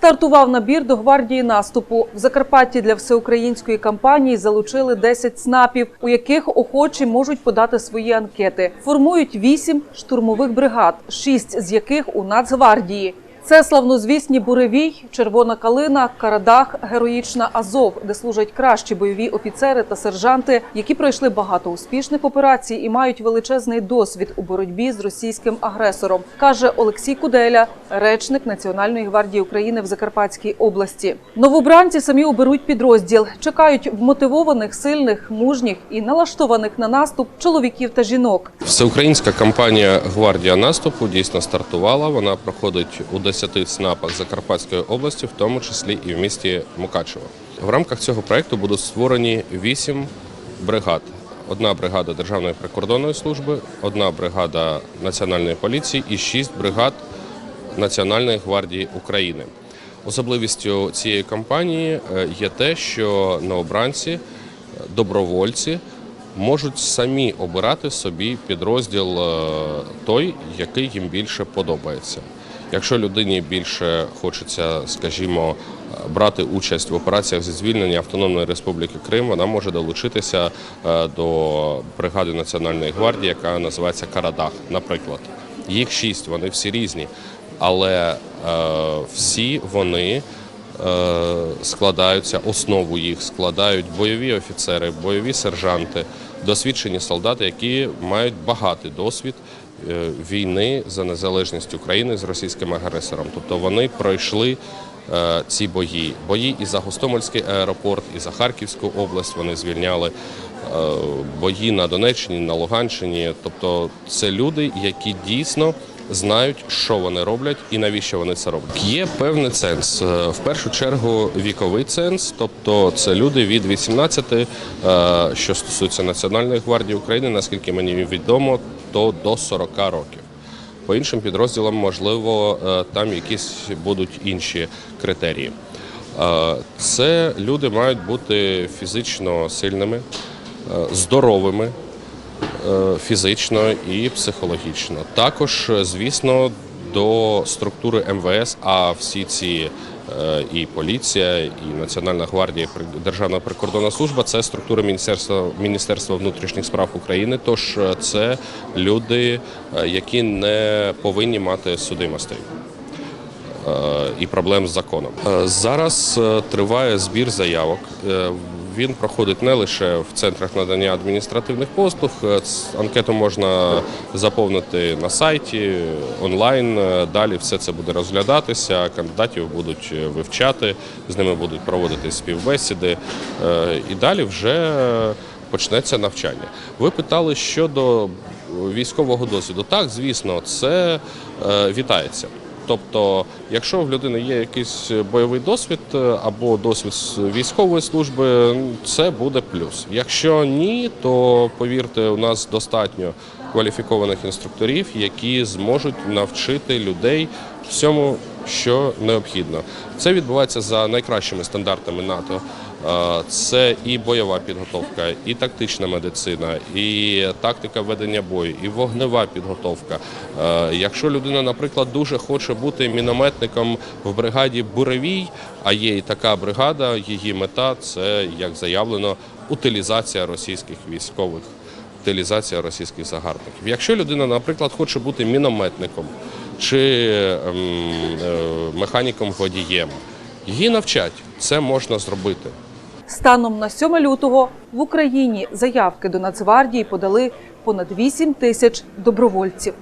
Стартував набір до гвардії наступу. В Закарпатті для всеукраїнської кампанії залучили 10 снапів, у яких охочі можуть подати свої анкети. Формують 8 штурмових бригад, 6 з яких у Нацгвардії. Це славнозвісні Буревій, Червона Калина, Карадах, Героїчна Азов, де служать кращі бойові офіцери та сержанти, які пройшли багато успішних операцій і мають величезний досвід у боротьбі з російським агресором, каже Олексій Куделя, речник Національної гвардії України в Закарпатській області. Новобранці самі оберуть підрозділ, чекають вмотивованих, сильних, мужніх і налаштованих на наступ чоловіків та жінок. Всеукраїнська кампанія Гвардія наступу дійсно стартувала. Вона проходить у 10 снапах Закарпатської області, в тому числі і в місті Мукачево. В рамках цього проекту будуть створені 8 бригад. Одна бригада Державної прикордонної служби, одна бригада Національної поліції і 6 бригад Національної гвардії України. Особливістю цієї кампанії е, є те, що новобранці, добровольці можуть самі обирати собі підрозділ е, той, який їм більше подобається. Якщо людині більше хочеться, скажімо, брати участь в операціях зі звільнення Автономної Республіки Крим, вона може долучитися е, до бригади Національної гвардії, яка називається Карадах, наприклад. Їх шість, вони всі різні, але е, всі вони е, складаються, основу їх складають бойові офіцери, бойові сержанти, досвідчені солдати, які мають багатий досвід війни за незалежність України з російським агресором. Тобто вони пройшли е, ці бої. Бої і за Гостомельський аеропорт, і за Харківську область вони звільняли. е, Бої на Донеччині, на Луганщині. Тобто це люди, які дійсно знають, що вони роблять і навіщо вони це роблять. Є певний ценз. Е, В першу чергу віковий ценз, тобто це люди від 18, е, що стосується Національної гвардії України, наскільки мені відомо, то до 40 років. По іншим підрозділам, можливо, е, там якісь будуть інші критерії. Це люди мають бути фізично сильними, здоровими, фізично і психологічно. Також, е, звісно, до структури МВС, а всі ці е, і поліція, і Національна гвардія, і Державна прикордонна служба це структури Міністерства Міністерства внутрішніх справ України. Тож е, це люди, е, які не повинні мати судимостей е, і проблем з законом. Е, Зараз е, триває збір заявок. Він проходить не лише в центрах надання адміністративних послуг. Е, Анкету можна заповнити на сайті онлайн. Е, Далі все це буде розглядатися. Кандидатів будуть е, вивчати, з ними будуть проводити співбесіди. І далі вже почнеться навчання. Ви питали щодо військового досвіду. Так, звісно, це вітається. Тобто, якщо в людини є якийсь бойовий досвід е, або досвід військової служби, це буде плюс. Якщо ні, то повірте, у нас достатньо кваліфікованих інструкторів, які зможуть навчити людей всьому, що необхідно. Це відбувається за найкращими стандартами НАТО. Це і бойова підготовка, і тактична медицина, і тактика ведення бою, і вогнева підготовка. Якщо людина, наприклад, дуже хоче бути мінометником в бригаді Буревій, а є і така бригада, її мета це як заявлено утилізація російських військових, утилізація російських загарбників. Якщо людина, наприклад, хоче бути мінометником чи ем, е, механіком водієм, її навчать. Це можна зробити. Станом на 7 лютого в Україні заявки до Нацгвардії подали понад 8 тисяч добровольців.